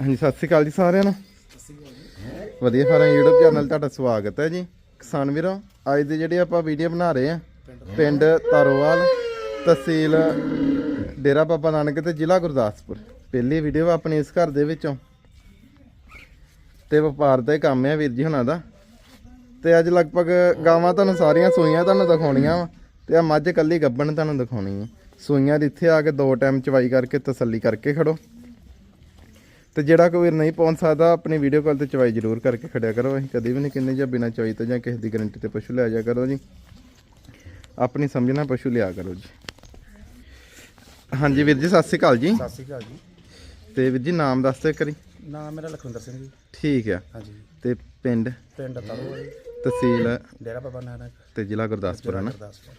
ਹਾਂਜੀ, ਸਤਿ ਸ਼੍ਰੀ ਅਕਾਲ ਜੀ ਸਾਰਿਆਂ ਨੂੰ। ਵਧੀਆ ਫਾਰਮ YouTube ਚੈਨਲ ਤੁਹਾਡਾ ਸਵਾਗਤ ਹੈ ਜੀ। ਕਿਸਾਨ ਵੀਰੋ, ਅੱਜ ਦੀ ਜਿਹੜੀ ਆਪਾਂ ਵੀਡੀਓ ਬਣਾ ਰਹੇ ਆ ਪਿੰਡ ਤਾਰੋਵਾਲ ਤਹਿਸੀਲ ਡੇਰਾ ਬਾਬਾ ਨਾਨਕ ਤੇ ਜ਼ਿਲ੍ਹਾ ਗੁਰਦਾਸਪੁਰ। ਪਹਿਲੀ ਵੀਡੀਓ ਆਪਣੀ ਇਸ ਘਰ ਦੇ ਵਿੱਚੋਂ। ਤੇ ਵਪਾਰ ਦਾ ਕੰਮ ਹੈ ਵੀਰ ਜੀ ਹੁਣਾਂ ਦਾ। ਤੇ ਅੱਜ ਲਗਭਗ ਗਾਵਾਂ ਤੁਹਾਨੂੰ ਸਾਰੀਆਂ, ਸੂਈਆਂ ਤੁਹਾਨੂੰ ਦਿਖਾਉਣੀਆਂ ਵਾ। ਤੇ ਆ ਮੱਝ ਕੱਲੀ ਗੱਬਣ ਤੁਹਾਨੂੰ ਦਿਖਾਉਣੀ ਹੈ ਸੂਈਆਂ ਦੀ ਇੱਥੇ ਆ ਕੇ ਦੋ ਟਾਈਮ ਚਵਾਈ ਕਰਕੇ ਤਸੱਲੀ ਕਰਕੇ ਖੜੋ। ਤੇ ਜਿਹੜਾ ਕੋਈ ਨਹੀਂ ਪਹੁੰਚ ਸਕਦਾ ਆਪਣੀ ਵੀਡੀਓ ਕਾਲ ਤੇ ਚਵਾਈ ਜ਼ਰੂਰ ਕਰਕੇ ਖੜਿਆ ਕਰੋ। ਅਸੀਂ ਕਦੀ ਵੀ ਨਹੀਂ ਕਿੰਨੇ ਜਾਂ ਬਿਨਾਂ ਚਵਾਈ ਤੋਂ ਜਾਂ ਕਿਸੇ ਦੀ ਗਾਰੰਟੀ ਤੇ ਪਸ਼ੂ ਲਿਆ ਜਾ ਕਰੋ ਜੀ। ਆਪਣੀ ਸਮਝਣਾ ਪਸ਼ੂ ਲਿਆ ਕਰੋ ਜੀ। ਹਾਂਜੀ ਵੀਰ ਜੀ ਸਤਿ ਸ਼੍ਰੀ ਅਕਾਲ ਜੀ। ਸਤਿ ਸ਼੍ਰੀ ਅਕਾਲ ਜੀ। ਤੇ ਵੀਰ ਜੀ ਨਾਮ ਦੱਸ ਦਿਓ ਕਰੀ ਨਾਮ ਮੇਰਾ ਲਖਵਿੰਦਰ ਸਿੰਘ ਜੀ। ਠੀਕ ਆ। ਹਾਂਜੀ। ਤੇ ਪਿੰਡ? ਪਿੰਡ ਤਰੋ ਤਹਿਸੀਲ? ਡੇਰਾ ਬਾਬਾ ਨਾਨਕ। ਤੇ ਜ਼ਿਲ੍ਹਾ ਗੁਰਦਾਸਪੁਰ ਹੈ ਨਾ? ਗੁਰਦਾਸਪੁਰ।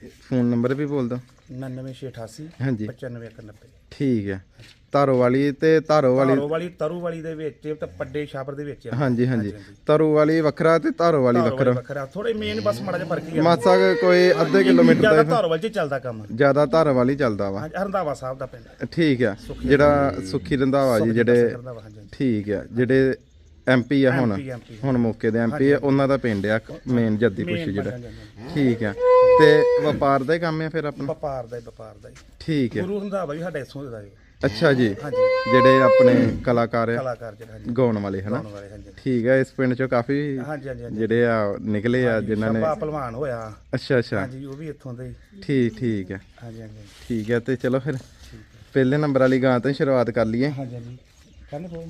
ਤੇ ਫੋਨ ਨੰਬਰ ਵੀ ਬੋਲ ਦਿਓ। 99688 ਹਾਂਜੀ। 9590 ਠੀਕ ਹੈ। ਧਾਰੋ ਵਾਲੀ ਤੇ ਧਾਰੋ ਵਾਲੀ ਤਾਰੋ ਵਾਲੀ ਤਰੂ ਵਾਲੀ ਦੇ ਵਿੱਚ ਤੇ ਪੱਡੇ ਛਾਪਰ ਦੇ ਵਿੱਚ। ਹਾਂਜੀ ਹਾਂਜੀ। ਧਾਰੋ ਵਾਲੀ ਵੱਖਰਾ ਤੇ ਧਾਰੋ ਵਾਲੀ ਤਾਰੋ ਵੱਖਰਾ। ਵੱਖਰਾ। ਥੋੜੇ ਮੇਨ ਬਸ ਮਾੜਾ ਜਿਹਾ ਫ਼ਰਕ ਹੀ ਆ। ਮਾਸਾ ਕੋਈ ਅੱਧੇ ਕਿਲੋਮੀਟਰ ਜ਼ਿਆਦਾ ਦਾ ਤਾਰੋ ਵਾਲੀ ਚ ਚੱਲਦਾ ਕੰਮ। ਜ਼ਿਆਦਾ ਧਾਰੋ ਵਾਲੀ ਚੱਲਦਾ ਵਾ। ਹਰੰਦਾਵਾ ਸਾਹਿਬ ਦਾ ਪਿੰਡ। ਠੀਕ ਆ। ਜਿਹੜਾ ਸੁੱਖੀ ਰੰਧਾਵਾ ਜੀ ਜਿਹੜੇ ਠੀਕ ਆ। ਜਿਹੜੇ ਐਮਪੀ ਆ ਹੁਣ? MP, MP ਹੁਣ ਮੌਕੇ ਦੇ ਐਮਪੀ ਆ ਉਹਨਾਂ ਦਾ ਪਿੰਡ ਆ ਮੇਨ ਜੱਦੀ ਪੁੱਛ Main ਜਿਹੜਾ। ਠੀਕ ਆ। ਤੇ ਵਪਾਰ ਦਾ ਹੀ ਕੰਮ ਆ ਫਿਰ ਆਪਣਾ? ਵਪਾਰ ਦਾ ਹੀ ਵਪਾਰ ਦਾ ਹੀ। ਠੀਕ ਆ। ਗੁਰੂ ਹੰਦਾਵਾ ਵੀ ਸਾਡੇ ਇਥੋਂ ਦਾ ਜੀ। ਅੱਛਾ ਜੀ। ਜਿਹੜੇ ਆਪਣੇ ਕਲਾਕਾਰ ਆ? ਕਲਾਕਾਰ ਜਿਹੜੇ ਹਾਂਜੀ। ਗਾਉਣ ਵਾਲੇ ਹਨਾ? ਗਾਉਣ ਵਾਲੇ ਹਾਂਜੀ। ਠੀਕ ਆ ਇਸ ਪਿੰਡ ਚੋਂ ਕਾਫੀ ਹਾਂਜੀ ਹਾਂਜੀ ਹਾਂਜੀ। ਜਿਹੜੇ ਆ ਨਿਕਲੇ ਆ ਜਿਨ੍ਹਾਂ ਨੇ ਸ਼ੰਭਾ ਪਹਿਲਵਾਨ ਹੋਇਆ। ਅੱਛਾ ਅੱਛਾ। ਹਾਂਜੀ ਉਹ ਵੀ ਇੱਥੋਂ ਦੇ ਹੀ। ਠੀਕ ਠੀਕ ਹੈ ਹਾਂਜੀ ਹਾਂਜੀ। ਠੀਕ ਹੈ ਤੇ ਚਲੋ ਫਿਰ। ਪਹਿਲੇ ਨੰਬਰ ਵਾਲੀ ਗਾਂ ਤੋਂ ਹੀ ਸ਼ੁਰੂਆਤ ਕਰ ਲਈਏ। ਹਾਂਜੀ ਹਾਂਜੀ। ਕਹਿੰਦੇ ਕੋਈ।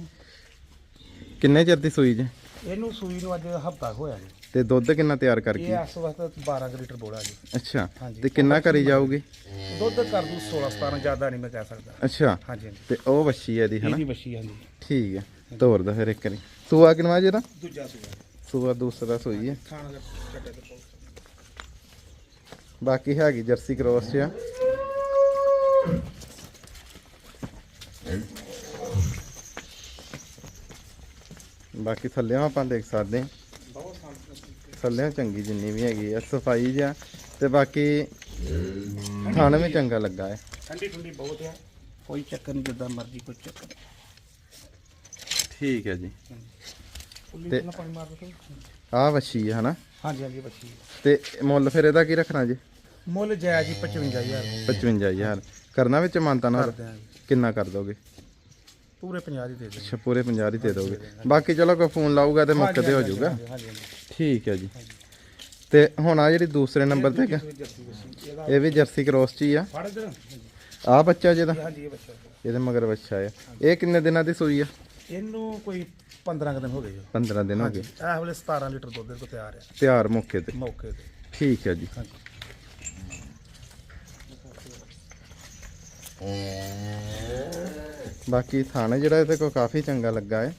ਕਿੰਨੇ ਚਿਰ ਦੀ ਸੂਈ ਜੇ? ਇਹਨੂੰ ਸੂਈ ਨੂੰ ਅੱਜ ਹਫਤਾ ਹੋਇਆ ਜੀ। ਤੇ ਦੁੱਧ ਕਿੰਨਾ ਤਿਆਰ ਕਰ ਗਈ ਇਹ ਇਸ ਵਕਤ 12 ਕੁ ਲੀਟਰ ਬੋਲਾ ਜੀ। ਅੱਛਾ ਹਾਂਜੀ। ਤੇ ਕਿੰਨਾ ਕਰੀ ਜਾਊਗੀ? ਦੁੱਧ ਕਰ ਦੂ 16 17 ਜ਼ਿਆਦਾ ਨਹੀਂ ਮੈਂ ਕਹਿ ਸਕਦਾ। ਅੱਛਾ ਹਾਂਜੀ ਹਾਂਜੀ। ਤੇ ਉਹ ਵੱਛੀ ਹੈ ਦੀ ਹਨਾ? ਇਹਦੀ ਵਸ਼ੀ ਹਾਂਜੀ। ਠੀਕ ਹੈ ਤੋਰ ਦਾ ਫਿਰ ਇੱਕ ਵਾਰੀ। ਸੂਆ ਕਿਨਵਾ ਜਿਹੜਾ ਦੂਜਾ ਸੂਆ। ਸੂਆ ਦੂਸਰਾ ਸੂਈ ਹੈ ਖਾਣਾ ਦਾ ਕੱਟੇ ਤੇ ਪਾਓ। ਬਾਕੀ ਹੈਗੀ ਜਰਸੀ ਕ੍ਰੋਸ ਚ ਆ ਬਾਕੀ ਥੱਲੇੋਂ ਆਪਾਂ ਦੇਖ ਸਕਦੇ ਹਾਂ। ਥੱਲੇੋਂ ਚੰਗੀ ਜਿੰਨੀ ਵੀ ਹੈਗੀ ਆ ਸਫ਼ਾਈ ਜਿਹਾ। ਤੇ ਬਾਕੀ ਥਣ ਵੀ ਚੰਗਾ ਲੱਗਾ ਹੈ। ਠੰਡੀ ਠੰਡੀ ਬਹੁਤ ਆ ਕੋਈ ਚੱਕਰ ਨਹੀਂ ਜਿੱਦਾਂ ਮਰਜ਼ੀ ਕੋਈ ਚੱਕਰ। ਠੀਕ ਹੈ ਜੀ। ਤੇ- ਆਹ ਵੱਛੀ ਹੈ ਹਨਾ? ਹਾਂਜੀ ਹਾਂਜੀ ਵਸ਼ੀ ਤੇ ਮੁੱਲ ਫਿਰ ਇਹਦਾ ਕੀ ਰੱਖਣਾ ਜੀ? ਮੁੱਲ ਜਾਇਜ਼ ਜੀ 55000 55000 ਕਰਨਾ ਵਿੱਚ ਮਾਨਤਾ ਨਾਲ? ਕਰਦੇ ਆ ਕਿੰਨਾ ਕਰ ਦੋਗੇ? ਪੂਰੇ 50 ਦੀ ਦੇ ਦੇ ਅੱਛਾ ਪੂਰੇ 50 ਹੀ ਦੇ ਦੋਗੇ। ਬਾਕੀ ਚਲੋ ਕੋਈ ਫੋਨ ਲਾਊਗਾ ਤੇ ਮੌਕੇ ਤੇ ਹੋ ਜਾਊਗਾ। ਹਾਂਜੀ ਠੀਕ ਹੈ ਜੀ। ਤੇ ਹੁਣ ਆ ਜਿਹੜੀ ਦੂਸਰੇ ਨੰਬਰ ਤੇ ਹੈਗਾ, ਇਹ ਵੀ ਜਰਸੀ ਕ੍ਰੋਸ ਚ ਹੀ ਆ। ਆ ਬੱਚਾ ਜਿਹਦਾ? ਹਾਂਜੀ ਇਹ ਬੱਚਾ। ਇਹਦੇ ਮਗਰ ਬੱਚਾ ਆ। ਇਹ ਕਿੰਨੇ ਦਿਨਾਂ ਦੀ ਸੂਈ ਆ? ਇਹਨੂੰ ਕੋਈ 15 ਕੁ ਦਿਨ ਹੋ ਗਏ ਜੀ। 15 ਦਿਨ ਹੋ ਗਏ। ਇਸ ਵੇਲੇ 17 ਲੀਟਰ ਦੁੱਧ ਇਹਦੇ ਕੋਲ ਤਿਆਰ ਆ। ਤਿਆਰ ਮੌਕੇ ਤੇ। ਮੌਕੇ ਤੇ। ਠੀਕ ਹੈ ਜੀ। ਹਾਂਜੀ। ਬਾਕੀ ਥਾਣੇ ਜਿਹੜਾ ਇਹਦੇ ਕੋਲ ਕਾਫੀ ਚੰਗਾ ਲੱਗਾ ਹੈ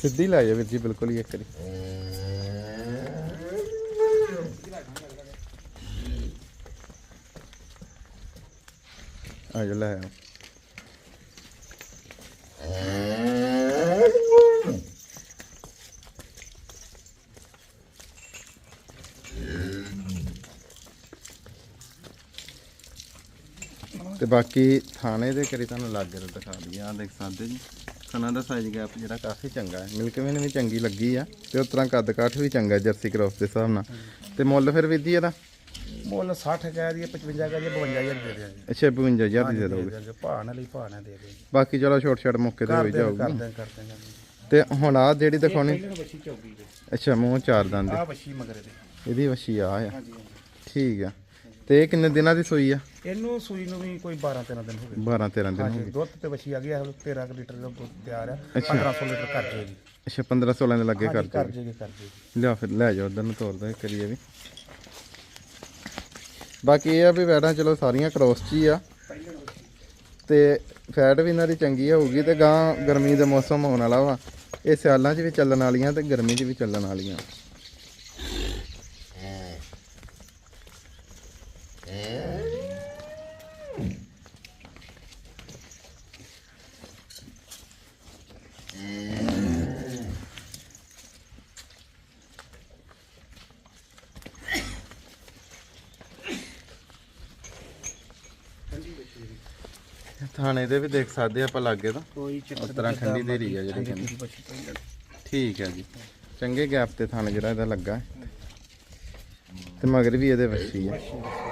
ਸਿੱਧੀ ਲੈ ਜਾ ਵੀਰ ਜੀ ਬਿਲਕੁਲ ਹੀ ਇੱਕ ਵਾਰੀ ਆ ਜਾ ਲੈ ਆਓ। ਤੇ ਬਾਕੀ ਥਾਣੇ ਦੇ ਕਰੀ ਤੁਹਾਨੂੰ ਲਾਗੇ ਤੋਂ ਦਿਖਾ ਦਈਏ। ਆ ਦੇਖ ਸਕਦੇ ਜੀ। ਥਣਾ ਦਾ ਸਾਈਜ਼ ਗੈਪ ਜਿਹੜਾ ਕਾਫੀ ਚੰਗਾ ਹੈ। ਮਿਲਕ ਵੇਨ ਵੀ ਚੰਗੀ ਲੱਗੀ ਆ ਤੇ ਉਸ ਤਰ੍ਹਾਂ ਕੱਦ ਕਾਠ ਵੀ ਚੰਗਾ ਜਰਸੀ ਕ੍ਰੋਸ ਦੇ ਹਿਸਾਬ ਨਾਲ। ਤੇ ਮੁੱਲ ਫਿਰ ਵੀ ਦੀ ਇਹਦਾ? ਮੁੱਲ 60 ਕਹਿ ਦੀ 55 ਕਹਿ ਦੀ 52000 ਦੇ ਦਿਆਂਗੇ। ਅੱਛਾ 52000 ਦੀ ਦੇ ਦੇ ਦੋਗੇ ਹੀ ਭਾਅ ਨਾਲ ਦੇ ਦੇ ਬਾਕੀ ਚਲੋ ਛੋਟ ਛੋਟ ਮੌਕੇ ਤੇ ਹੋ ਕਰਦੇ ਜਾਊਗੀ। ਕਰਦੇ ਕਰਦੇ ਤੇ ਹੁਣ ਆ ਜਿਹੜੀ ਦਿਖਾਉਣੀ ਦੇ। ਅੱਛਾ ਮੂੰਹ ਚਾਰ ਦੰਦ। ਆ ਬੱਚੀ ਮਗਰੇ ਦੇ। ਇਹਦੀ ਵਸ਼ੀ ਆ ਆ। ਠੀਕ ਆ। ਤੇ ਇਹ ਕਿੰਨੇ ਦਿਨਾਂ ਦੀ ਸੂਈ ਆ? ਇਹਨੂੰ ਸੂਈ ਨੂੰ ਵੀ ਕੋਈ 12 13 ਦਿਨ ਹੋ ਗਏ। 12 13 ਦਿਨ ਹੋ ਹਾਂਜੀ ਗਏ। ਦੁੱਧ ਤੇ ਬੱਚੀ ਆ ਗਈ ਹੈ 13 ਕੁ ਲੀਟਰ ਦਾ ਦੁੱਧ ਤਿਆਰ ਆ 1500 ਲੀਟਰ ਕਰ ਜੇਗੀ ਅੱਛਾ 15 16 ਦੇ ਲੱਗੇ ਕਰ ਹਾਂਜੀ ਕਰ ਜੇਗੀ ਕਰ ਜੇਗੀ ਲਿਆ ਫਿਰ ਲੈ ਜਾਓ ਉਧਰ ਨੂੰ ਤੋਰਦਾ ਕਰੀਏ ਵੀ। ਬਾਕੀ ਇਹ ਆ ਵੀ ਵੈੜਾਂ ਚਲੋ ਸਾਰੀਆਂ ਕ੍ਰੋਸ 'ਚ ਹੀ ਆ। ਤੇ ਫੈਟ ਵੀ ਇਹਨਾਂ ਦੀ ਚੰਗੀ ਹੋਊਗੀ ਤੇ ਗਾਂ ਗਰਮੀ ਦੇ ਮੌਸਮ ਹੋਣ ਵਾਲਾ ਵਾ। ਇਹ ਸਿਆਲਾਂ 'ਚ ਵੀ ਚੱਲਣ ਵਾਲੀਆਂ ਤੇ ਗਰਮੀ 'ਚ ਵੀ ਚੱਲਣ ਵਾਲੀਆਂ। ਥਾਣੇ ਦੇ ਵੀ ਦੇਖ ਸਕਦੇ ਆਪਾਂ ਲਾਗੇ ਤਾਂ। ਕੋਈ ਚੱਕਰ ਉੱਤਰਾਖੰਡੀ ਦੇ ਆ ਜਿਹੜੀ ਕਹਿੰਦੇ। ਠੀਕ ਹੈ ਜੀ। ਚੰਗੇ ਗੈਪ ਤੇ ਥਾਣੇ ਜਿਹੜਾ ਇਹਦਾ ਲੱਗਾ ਤੇ ਮਗਰ ਵੀ ਇਹਦੇ ਵੱਛੀ ਹੈ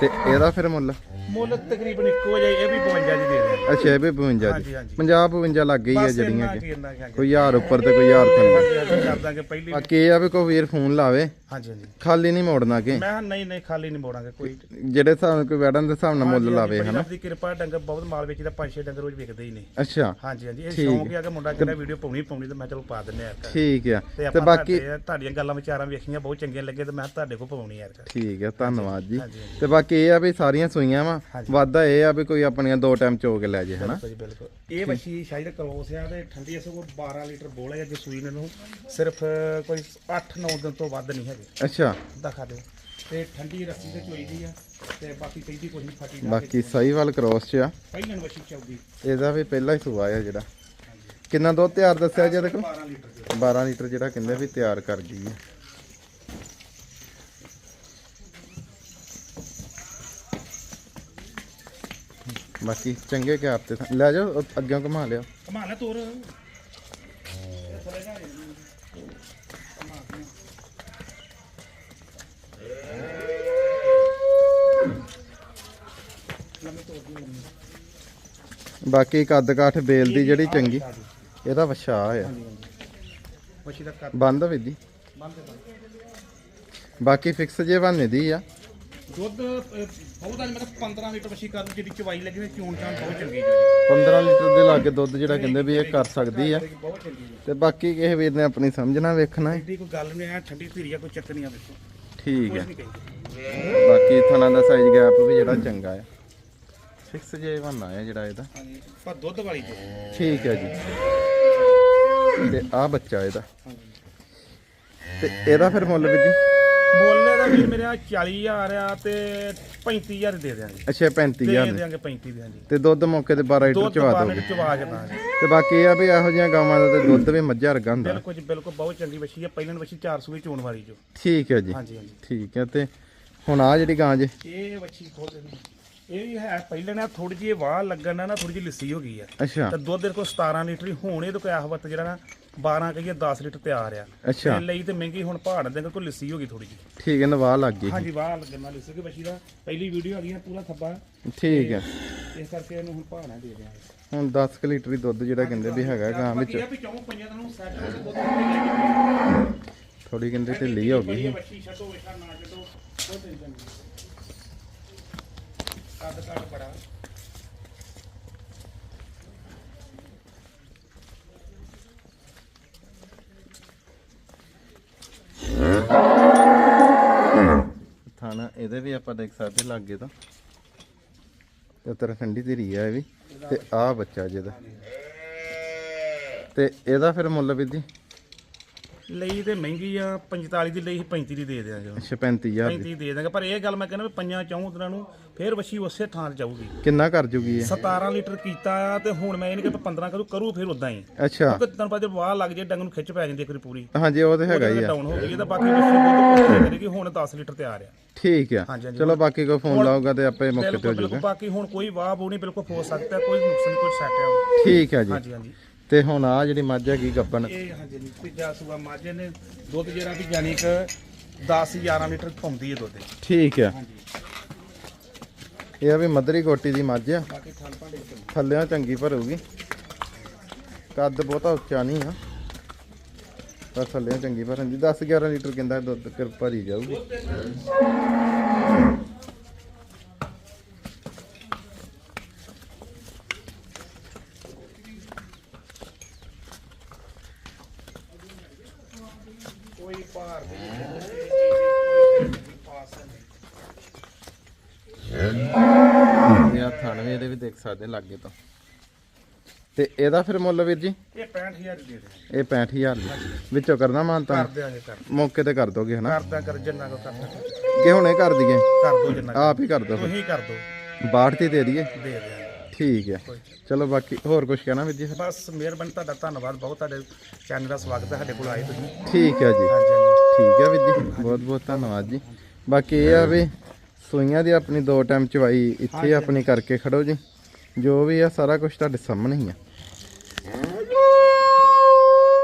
ਤੇ ਇਹਦਾ ਫਿਰ ਮੁੱਲ? ਮੁੱਲ ਤਕਰੀਬਨ ਇੱਕੋ ਜਿਹਾ ਹੀ, ਇਹ ਵੀ 52 ਦੀ ਦੇ ਦੇ ਅੱਛਾ ਇਹ ਵੀ 52 ਹਾਂਜੀ, ਜੀ ਹਾਂਜੀ। 50 52 ਲੱਗ ਗਈ ਹੈ ਬਸ ਜਿਹੜੀਆਂ ਕਿ। ਕੀ ਇੰਨਾ ਕੀ ਕੋਈ ਹਜ਼ਾਰ ਉੱਪਰ ਤੇ ਕੋਈ ਹਜ਼ਾਰ ਥੱਲੇ। ਹਾਂਜੀ ਕਰ ਦਾਂਗੇ ਪਹਿਲੀ ਬਾਕੀ ਇਹ ਆ ਵੀ ਕੋਈ ਵੀਰ ਫੋਨ ਲਾਵੇ। ਹਾਂਜੀ ਹਾਂਜੀ। ਖਾਲੀ ਨਹੀਂ ਮੋੜਨਾ ਕਿ। ਮੈਂ ਕਿਹਾ ਨਹੀਂ ਨਹੀਂ ਖਾਲੀ ਨਹੀਂ ਮੋੜਾਂਗੇ ਕੋਈ ਜਿਹੜੇ ਨਾਲ ਕੋਈ ਵੈਡਨ ਦੇ ਹਿਸਾਬ ਨਾਲ ਮੁੱਲ ਲਾਵੇ ਹਨਾ? ਦੀ ਕਿਰਪਾ ਡੰਗਰ ਬਹੁਤ ਮਾਲ ਵੇਚਦਾ ਪੰਜ ਛੇ ਡੰਗਰ ਰੋਜ਼ ਵਿਕਦੇ ਹੀ ਨੇ। ਅੱਛਾ। ਹਾਂਜੀ ਹਾਂਜੀ ਇਹ। ਸ਼ੌਂਕ ਹੀ ਆ ਕਿ ਮੁੰਡਾ ਕਹਿੰਦਾ ਵੀਡੀਓ ਪਾਉਣੀ ਪਾਉਣੀ ਤੇ ਮੈਂ ਚਲੋ ਪਾ ਦਿੰਨੇ ਆ ਠੀਕ ਆ। ਤੇ ਬਾਕੀ ਤੁਹਾਡੇ- ਤੁਹਾਡੀਆਂ ਗੱਲਾਂ ਵਿਚਾਰਾਂ ਵੇਖੀਆਂ ਬਹੁਤ ਚੰਗੀਆਂ ਲੱਗੇ ਤੇ ਮੈਂ ਤੁਹਾਡੇ ਕੋਲ ਪਾਉਣੀ ਯਾਰ ਠੀਕ ਹੈ ਧੰਨਵਾਦ ਜੀ। ਹਾਂਜੀ, ਹਾਂਜੀ। ਤੇ ਬਾਕੀ ਇਹ ਆ ਵੀ ਸਾਰੀਆਂ ਸੂਈਆਂ ਵਾ। ਹਾਂਜੀ। ਵਾਦਾ ਇਹ ਆ ਵੀ ਕੋਈ ਆਪਣੀਆਂ ਦੋ ਟਾਈਮ ਚੋ ਕੇ ਲੈ ਜੇ ਹਨਾ? ਬਿਲਕੁਲ ਜੀ ਬਿਲਕੁਲ। ਇਹ ਵੱਛੀ ਸ਼ਾਇਦ ਕਲੋਸ ਆ ਤੇ ਠੰਡੀ ਅਸੋ ਕੋ 12 ਲੀਟਰ ਬੋਲ ਹੈ ਜੇ ਸੂਈ ਨੂੰ। ਸਿਰਫ ਕੋਈ 8-9 ਦਿਨ ਤੋਂ ਵੱਧ ਨਹੀਂ ਹੈਗੇ। ਅੱਛਾ। ਦਿਖਾ ਦਿਓ। ਤੇ ਠੰਡੀ ਰੱਸੀ ਤੇ ਚੋਈ ਦੀ ਆ ਤੇ ਬਾਕੀ ਕਹਿੰਦੀ ਕੋਈ ਨਹੀਂ ਫਟੀ ਨਾ ਬਾਕੀ ਸਾਈਵਾਲ ਕ੍ਰੋਸ ਚ ਆ। ਪਹਿਲਾਂ ਵੱਛੀ ਚੌਗੀ। ਇਹਦਾ ਵੀ ਪਹਿਲਾ ਹੀ ਸੂਆ ਆ ਜਿਹੜਾ। ਕਿੰਨਾ ਦੁੱਧ ਤਿਆਰ ਦੱਸਿਆ ਜੀ ਇਹਦੇ ਕੋਲ? 12 ਲੀਟਰ ਦੀ। 12 ਲੀਟਰ ਜਿਹੜਾ ਕਹਿੰਦੇ ਵੀ ਤਿਆਰ ਕਰ ਗਈ ਹੈ ਬਾਕੀ ਚੰਗੇ ਕੈਪ ਤੇ। ਥਾਂ- ਲੈ ਜਾਓ ਉਹ ਅੱਗੇ ਘੁਮਾ ਲਿਓ। ਕਮਾ ਲੈ ਤੋਰ। ਬਾਕੀ ਕੱਦ ਕਾਠ ਬੇਲ ਦੀ ਜਿਹੜੀ ਚੰਗੀ ਇਹਦਾ ਵਛਾ ਆ। ਦਾ ਬੰਦ ਵਿਧੀ ਬੰਦ ਬਾਕੀ ਫਿਕਸ ਜੇ ਬਹਾਨੇ ਦੀ ਆ। ਦੁੱਧ ਅਹ, ਬਹੁਤ ਆ ਮੈਂ 15 ਲੀਟਰ ਵੱਛੀ ਕਰ ਜਿਹੜੀ ਚਵਾਈ ਲੱਗੀ ਤੇ ਚੂਣ ਚਾਣ ਬਹੁਤ ਚੰਗੀ ਜੀ। 15 ਲੀਟਰ ਦੇ ਲਾਗੇ ਦੁੱਧ ਜਿਹੜਾ ਕਹਿੰਦੇ ਵੀ ਇਹ ਕਰ ਸਕਦੀ ਆ। ਬਹੁਤ ਚੰਗੀ ਜੀ। ਤੇ ਬਾਕੀ ਕਿਸੇ ਵੀਰ ਨੇ ਆਪਣੀ ਸਮਝਣਾ ਵੇਖਣਾ ਹੈ। ਐਡੀ ਕੋਈ ਗੱਲ ਨਹੀਂ ਆ ਠੰਡੀ ਧੀਰੀ ਆ ਕੋਈ ਚੱਕਰ ਨਹੀਂ ਆ ਵੇਖੋ। ਠੀਕ ਹੈ। ਨਹੀਂ ਬਾਕੀ ਥਣਾ ਦਾ ਸਾਈਜ਼ ਗੈਪ ਵੀ ਜਿਹੜਾ ਚੰਗਾ ਆ। ਫਿਕਸ ਜੇ ਬਹਾਨਾ ਆ ਜਿਹੜਾ ਇਹਦਾ। ਹਾਂਜੀ ਪਰ ਦੁੱਧ ਵਾਲੀ ਠੀਕ ਹੈ ਜੀ। ਤੇ ਆ ਬੱਚਾ ਇਹਦਾ। ਤੇ ਇਹਦਾ ਫਿਰ ਮੁੱਲ ਵੀ ਜੀ? ਬੋਲੇ ਦਾ ਵੀ ਮੇਰੇ 40000 ਆ ਤੇ 35000 ਦੇ ਦਿਆਂਗੇ। ਅੱਛਾ 35000 ਦੇ ਦਿਆਂਗੇ 35 ਦੇ ਹਾਂਜੀ ਤੇ ਦੁੱਧ ਮੌਕੇ ਤੇ 12 ਲੀਟਰ ਦੁੱਧ ਚਵਾ ਪਾਣੇ ਦੋਗੇ ਚਵਾ ਕੇ ਦਾਂਗੇ ਤੇ ਬਾਕੀ ਇਹ ਆ ਵੀ ਇਹੋ ਜਿਹੀਆਂ ਗਾਵਾਂ ਦਾ ਤੇ ਦੁੱਧ ਵੀ ਮੱਝਾਂ ਵਰਗਾ ਹੁੰਦਾ। ਬਿਲਕੁਲ ਜੀ ਬਿਲਕੁਲ ਬਹੁਤ ਚੰਗੀ ਵੱਛੀ ਆ। ਪਹਿਲਾਂ ਵੱਛੀ 400 ਹੀ ਚੋਣ ਵਾਲੀ ਜੋ ਠੀਕ ਹੈ ਜੀ। ਹਾਂਜੀ ਹਾਂਜੀ। ਠੀਕ ਹੈ ਤੇ ਹੁਣ ਆ ਜਿਹੜੀ ਗਾਂ ਜੇ। ਇਹ ਵੱਛੀ ਖੋਲ ਦੇ ਇਹ ਵੀ ਹੈ ਪਹਿਲਾਂ ਨਾ ਥੋੜੀ ਜਿਹੀ ਵਾਹ ਲੱਗਣ ਨਾਲ ਨਾ ਥੋੜੀ ਜਿਹੀ ਲੱਸੀ ਹੋ ਗਈ ਆ। ਅੱਛਾ। ਤੇ ਦੁੱਧ ਦੇ ਕੋਲ 17 ਲੀਟਰ ਹੀ ਹੁਣ ਇਹ ਤੋਂ ਕੋਈ ਆਹਵਤ ਜਿਹੜਾ ਨਾ 12 ਕਹੀਏ 10 ਲੀਟਰ ਤਿਆਰ ਆ। ਅੱਛਾ। ਤੇ ਲਈ ਤੇ ਮਹਿੰਗੀ ਹੁਣ ਪਹਾੜ ਦੇ ਕੋਲ ਲੱਸੀ ਹੋ ਗਈ ਥੋੜੀ ਜਿਹੀ। ਠੀਕ ਹੈ ਨਵਾ ਲੱਗ ਗਈ ਹਾਂਜੀ ਵਾਹ ਲੱਗਣ ਲੱਸੀ ਕਿ ਵੱਛੀ ਦਾ। ਪਹਿਲੀ ਵੀਡੀਓ ਆ ਗਈ ਆ ਪੂਰਾ ਥੱਬਾ। ਠੀਕ ਹੈ ਇਸ ਕਰਕੇ ਇਹਨੂੰ ਹੁਣ ਪਹਾੜਾਂ ਦੇ ਦਿਆਂਗੇ ਹੁਣ 10 ਕੁ ਲੀਟਰ ਹੀ ਦੁੱਧ ਜਿਹੜਾ ਕਹਿੰਦੇ ਵੀ ਹੈਗਾ ਗਾਂ ਵਿੱਚ। ਇਹ ਵੀ ਚੌਂ ਪੰਜਾਂ ਦਿਨਾਂ ਨੂੰ ਸੈੱਟ ਹੋ ਥੋੜੀ ਕਹਿੰਦੇ ਢਿੱਲੀ ਹੋ ਗਈ। ਵੱਛੀ ਛੱਡੋ ਵੇਖਾ ਨਾ ਛੱਡੋ। ਕੋਈ ਟੈਨਸ਼ਨ ਨਹੀਂ ਕੱਦ ਕੱਦ ਬੜਾ। ਥਾਣਾ ਇਹਦੇ ਵੀ ਆਪਾਂ ਦੇਖ ਸਕਦੇ ਲਾਗੇ ਤੋਂ। ਤੇ ਉੱਤਰਾਖੰਡੀ ਦੀ ਰੀ ਆ ਇਹ ਵੀ ਤੇ ਆ ਬੱਚਾ ਜਿਹਦਾ ਤੇ ਇਹਦਾ ਫਿਰ ਮੁੱਲ ਵੀ ਦੀ? ਲਈ ਤੇ ਮਹਿੰਗੀ ਆ 45 ਦੀ ਲਈ 35 ਦੀ ਦੇ ਦਿਆਂਗੇ। ਅੱਛਾ 35000 ਦੀ। 35 ਦੇ ਦਾਂਗੇ ਪਰ ਇਹ ਗੱਲ ਮੈਂ ਕਹਿੰਦਾ ਵੀ ਪੰਜਾਂ ਚੌਂ ਦਿਨਾਂ ਨੂੰ ਫੇਰ ਵੱਛੀ ਉਸੇ ਥਾਂ ਤੇ ਜਾਊਗੀ। ਕਿੰਨਾ ਕਰ ਜੂਗੀ ਇਹ? 17 ਲੀਟਰ ਕੀਤਾ ਆ ਤੇ ਹੁਣ ਮੈਂ ਇਹਨੇ ਕਿ 15 ਕਰੂ ਕਰੂ ਫਿਰ ਉਦਾਂ ਹੀ। ਅੱਛਾ। ਕਿਉਂਕਿ ਤੁਹਾਨੂੰ ਪਤਾ ਜੇ ਵਾਹ ਲੱਗ ਜੇ ਡੰਗ ਨੂੰ ਖਿੱਚ ਪੈ ਜਾਂਦੀ ਇੱਕ ਵਾਰੀ ਪੂਰੀ। ਹਾਂਜੀ ਉਹ ਤੇ ਹੈਗਾ ਹੀ ਆ। ਡਾਊਨ ਹੋ ਗਈ ਇਹ ਤਾਂ ਬਾਕੀ ਵੱਛੀ ਦੁੱਧ ਕਰੇਗੀ ਹੁਣ 10 ਲੀਟਰ ਤਿਆਰ ਆ। ਠੀਕ ਆ। ਹਾਂਜੀ, ਹਾਂਜੀ। ਚਲੋ ਬਾਕੀ ਕੋਈ ਫੋਨ ਲਾਊਗਾ ਤੇ ਆਪੇ ਮੌਕੇ ਤੇ ਬਿਲਕੁਲ ਹੋ ਬਿਲਕੁਲ ਜਾਊਗਾ। ਬਾਕੀ ਹੁਣ ਕੋਈ ਵਾਹ ਬੂ ਨਹੀਂ ਬਿਲਕੁਲ ਹੋ ਸਕਦਾ ਕੋਈ ਨੁਕਸਾਨ ਕੋਈ ਸੈਟ ਆ। ਠੀਕ ਆ ਜੀ। ਹਾਂਜੀ ਹਾਂਜੀ। ਤੇ ਹੁਣ ਆ ਜਿਹੜੀ ਮੱਝ ਹੈਗੀ ਗੱਬਨ ਇਹ ਹਾਂਜੀ ਜੀ ਤੀਜਾ ਸੂਆ ਮਾਝੇ ਨੇ ਦੁੱਧ ਜਿਹੜਾ ਵੀ ਯਾਨੀ ਕਿ 10 11 ਲੀਟਰ ਪਾਉਂਦੀ ਹੈ ਦੁੱਧ। ਇਹ। ਠੀਕ ਆ। ਹਾਂਜੀ। ਇਹ ਆ ਵੀ ਮੱਧਰੀ ਕੋਟੀ ਦੀ ਮੱਝ ਆ। ਬਾਕੀ ਥਣ ਭਾਂਡੇ ਚ ਥੱਲਿਆਂ ਚੰਗੀ ਭਰੂਗੀ। ਕੱਦ ਬਹੁਤਾ ਉੱਚਾ ਨਹੀਂ ਆ। ਪਰ ਥੱਲਿਆਂ ਚੰਗੀ ਭਰਨ ਦੀ। 10 11 ਲੀਟਰ ਕਹਿੰਦਾ ਦੁੱਧ ਕਰ ਭਰੀ ਜਾਊਗੀ ਕੋਈ ਭਾਰ ਨਹੀਂ ਪਾਸ ਨਹੀਂ ਇਹ ਆ ਵੀ ਇਹਦੇ ਵੀ ਦੇਖ ਸਕਦੇ ਲਾਗੇ ਤੋਂ। ਤੇ ਇਹਦਾ ਫਿਰ ਮੁੱਲ ਵੀਰ ਜੀ? ਇਹ 65000 ਦੇ ਦੇ ਇਹ 65000 ਦੀ ਵਿੱਚੋਂ ਕਰਨਾ ਮਾਨਤਾ ਕਰ ਦਿਆਂਗੇ ਕਰ ਮੌਕੇ ਤੇ ਕਰ ਦੋਗੇ ਹਨਾ? ਕਰਦਾ ਕਰ ਜਿੰਨਾ ਕੋ ਕਰ ਸਕਦਾ ਕਿ ਹੁਣੇ ਕਰ ਦਈਏ? ਕਰ ਦੋ ਜਿੰਨਾ। ਆਪ ਹੀ ਕਰ ਦੋ ਤੁਸੀਂ ਕਰ ਦੋ। ਬਾੜ ਤੇ ਦੇ ਦਈਏ? ਦੇ ਦਿਆਂਗੇ। ਠੀਕ ਹੈ। ਚਲੋ ਬਾਕੀ ਹੋਰ ਕੁਝ ਕਹਿਣਾ ਵੀਰ ਜੀ? ਬਸ ਮਿਹਰਬਾਨੀ ਤੁਹਾਡਾ ਧੰਨਵਾਦ ਬਹੁਤ। ਤੁਹਾਡੇ ਚੈਨਲ ਦਾ ਸਵਾਗਤ ਹੈ ਸਾਡੇ ਕੋਲ ਆਏ ਤੁਸੀਂ। ਠੀਕ ਹੈ ਜੀ। ਠੀਕ ਹੈ ਵੀਰ ਜੀ। ਬਹੁਤ ਬਹੁਤ ਧੰਨਵਾਦ ਜੀ। ਬਾਕੀ ਇਹ ਆ ਵੀ ਸੂਈਆਂ ਦੀ ਆਪਣੀ ਦੋ ਟਾਈਮ ਚਵਾਈ ਇੱਥੇ ਆਪਣੀ ਕਰਕੇ ਖੜੋ ਜੀ। ਜੋ ਵੀ ਆ ਸਾਰਾ ਕੁਝ ਤੁਹਾਡੇ ਸਾਹਮਣੇ ਹੀ ਆ।